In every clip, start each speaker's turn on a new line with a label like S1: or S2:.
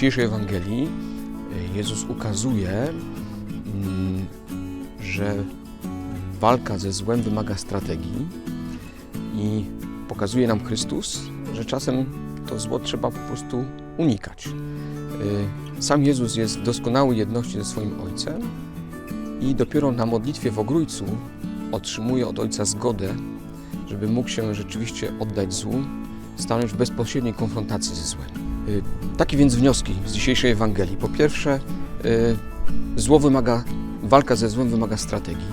S1: dzisiejszej Ewangelii e, Jezus ukazuje, mm, że walka ze złem wymaga strategii i pokazuje nam Chrystus, że czasem to zło trzeba po prostu unikać. E, Sam Jezus jest w doskonałej jedności ze swoim Ojcem i dopiero na modlitwie w Ogrójcu otrzymuje od Ojca zgodę, żeby mógł się rzeczywiście oddać złu, stanąć w bezpośredniej konfrontacji ze złem. Y, Takie więc wnioski z dzisiejszej Ewangelii. Po pierwsze, y, zło wymaga, walka ze złem wymaga strategii.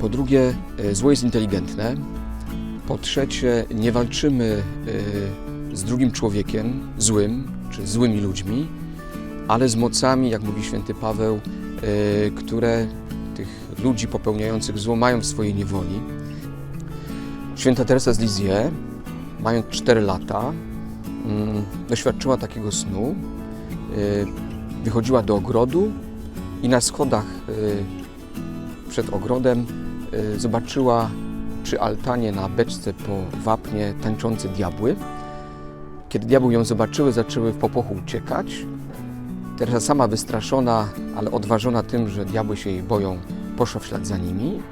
S1: Po drugie, y, zło jest inteligentne. Po trzecie, nie walczymy z drugim człowiekiem, złym, czy złymi ludźmi, ale z mocami, jak mówi święty Paweł, które tych ludzi popełniających zło mają w swojej niewoli. Święta Teresa z Lisieux, mając 4 lata, doświadczyła takiego snu. Y, Wychodziła do ogrodu i na schodach y, przed ogrodem y, zobaczyła przy altanie na beczce po wapnie tańczące diabły. Kiedy diabły ją zobaczyły, zaczęły w popłochu uciekać. Teresa sama wystraszona, ale odważona tym, że diabły się jej boją, poszła w ślad za nimi.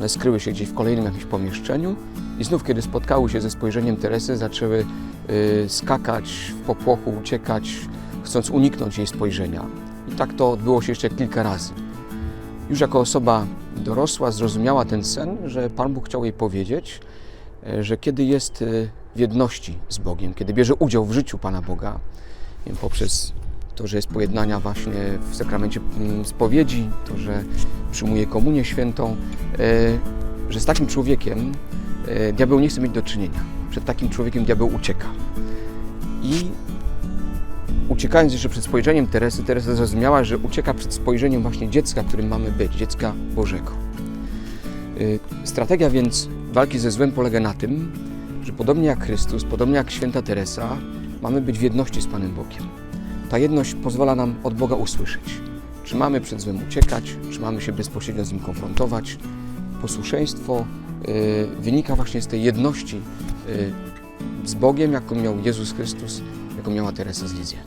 S1: One skryły się gdzieś w kolejnym jakimś pomieszczeniu i znów, kiedy spotkały się ze spojrzeniem Teresy, zaczęły y, skakać w popłochu, uciekać, chcąc uniknąć jej spojrzenia. I tak to odbyło się jeszcze kilka razy. Już jako osoba dorosła zrozumiała ten sen, że Pan Bóg chciał jej powiedzieć, e, że kiedy jest e, w jedności z Bogiem, kiedy bierze udział w życiu Pana Boga, wiem, poprzez to, że jest pojednania właśnie w sakramencie mm, spowiedzi, to, że przyjmuje komunię świętą, e, że z takim człowiekiem e, diabeł nie chce mieć do czynienia. Przed takim człowiekiem diabeł ucieka. I uciekając jeszcze przed spojrzeniem Teresy, Teresa zrozumiała, że ucieka przed spojrzeniem właśnie dziecka, którym mamy być, dziecka Bożego. Y, Strategia więc walki ze złem polega na tym, że podobnie jak Chrystus, podobnie jak święta Teresa, mamy być w jedności z Panem Bogiem. Ta jedność pozwala nam od Boga usłyszeć, czy mamy przed złem uciekać, czy mamy się bezpośrednio z nim konfrontować. Posłuszeństwo y, wynika właśnie z tej jedności y, z Bogiem, jaką miał Jezus Chrystus, jaką miała Teresa z Lizję.